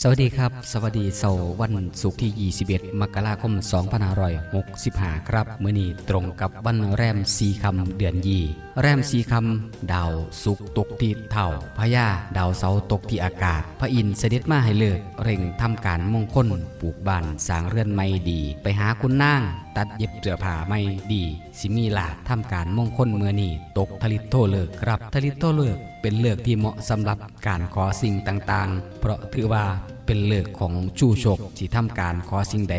สวัสดีครับ สวัสดีเสาร์วันศุกร์ที่ 21 มกราคม 2565 ครับมื้อนี้ตรงกับวันแรมสีคำเดือนยีแรมสีคำดาวสุกตกที่เท่าพญาดาวเสาตกที่อากาศ พระอินทร์เสด็จมาให้เลิก เร่งทำการมงคลปลูกบ้านสร้างเรือนไม่ดี ไปหาคุณนางตัดเย็บเสื้อผ้าไม่ดี สิมีลาภทำการมงคลเมื่อนี้ตกทลิตโทเลิกครับทลิตโทเลิก เป็นเลือกที่เหมาะสำหรับการขอสิ่งต่างๆ เพราะถือว่าเป็นเลือกของชู้ชคที่ทำการขอสิ่งใด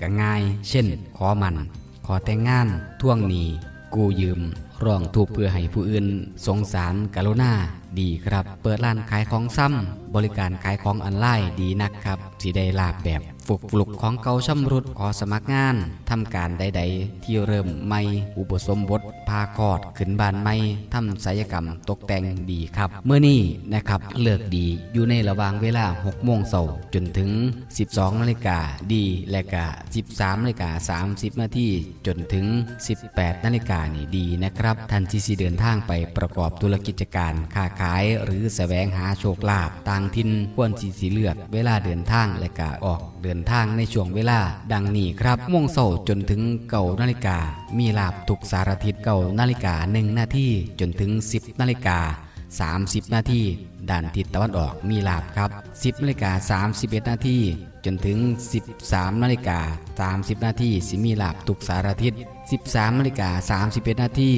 ก็ง่าย เช่น ขอมัน ขอแต่งงานท่วงหนี้กู้ยืมร้องถูกข์เพื่อให้ผู้อื่น สงสารกรุณาดีครับ เปิดร้านขายของซ้ำบริการขายของออนไลน์ดีนักครับที่ได้ลาบแบบ ฝึกฟลุกของเก่าช่ำรุดขอสมัครงานทำการใดๆ ที่เริ่มใหม่อุปสมบทพาคอดขึ้นบานใหม่ทำศัลกรรมตกแต่งดีครับ เมื่อนี้นะครับเลือกดีอยู่ในระหว่างเวลา6โมงเช้าจนถึง 12นาฬิกาดีและก็13นาฬิกา30นาทีจนถึง 18นาฬิกานี่ดีนะครับท่านที่สิเดินทางไปประกอบธุรกิจการค้าขาย หรือแสวงหาโชคลาภต่างถิ่นควรสิสิเลือกเวลาเดินทางและก็ออก เดินทางในช่วงเวลา ดังนี้ครับโมงเช้าจนถึงเก่านาฬิกา มีลาบทุกสารทิศเก่านาฬิกา1นาทีจนถึง 10นาฬิกา30 นาทีด้านทิศตะวันออกมีลาบครับ 10นาฬิกา31 นาทีจนถึง 13นาฬิกา30 นาทีสิมีลาบทุกสารทิศ13นาฬิกา31 นาที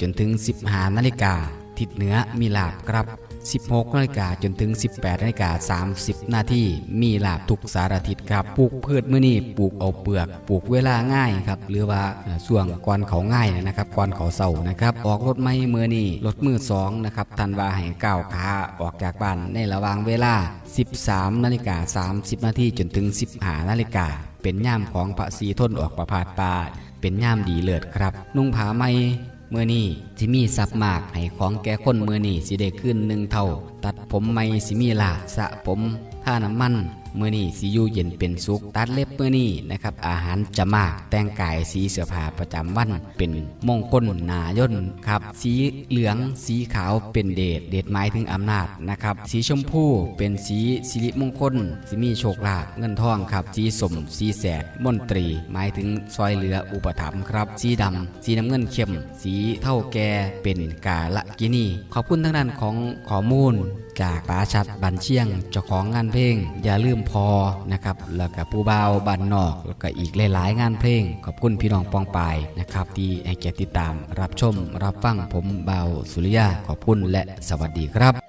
จนถึง 15นาฬิกาทิศเหนือมีลาบครับ 16นาฬิกาจนถึง 18นาฬิกา30 นาทีมีลาบทุกสารทิศครับปลูกพืชมื้อนี้ปลูกเอาเปลือกปลูกเวลาง่ายครับหรือว่าเอ่วงก่อนเขาง่ายนะครับก่อนเขาเศร้านะครับออกรถไม่มื้อนี้รถมือสองนะครับทันว่าให้ก้าวขาออกจากบ้านในระหว่างเวลา 13นาฬิกา30 นาทีจนถึง 15นาฬิกาเป็นย่ามของพระศรีทนออกประพาสปาเป็นย่ามดีเลิศครับ นุ่งผ้าไหมเมื่อนี้ สิมีทรัพย์มากให้ของแก่คนเมื่อนี้สิได้ขึ้นหนึ่งเท่า ตัดผมไม่สิมีลาสะผมท่าน้ำมันเมื่อนี้สิอยู่เย็นเป็นสุขตัดเล็บเมื่อนี้นะครับ อาหารจะมากแต่งกายสีเสื้อผ้าประจำวัน เป็นมงคลนาย่นครับ สีเหลืองสีขาวเป็นเดชเดชหมายถึงอำนาจนะครับ สีชมพูเป็นสีสิริมงคลสิมีโชคลาภเงินทองครับ สีสมสีแสดมนตรี หมายถึงซอยเหลืออุปถัมภ์ครับ สีดำสีน้ำเงินเข้ม สีเท่าแก่เป็นกาละกินีขอบคุณทางด้านของข้อมูลจากป๋าชัดบันเชียงเจ้าของงานเพลง อย่าลืมพอนะครับแล้วก็ผู้บ่าวบันนอก แล้วก็อีกหลายๆ งานเพลง ขอบคุณพี่น้องปองปายนะครับ ที่ให้เกียรติติดตามรับชม รับฟังผมบ่าวสุริยาขอบคุณและสวัสดีครับ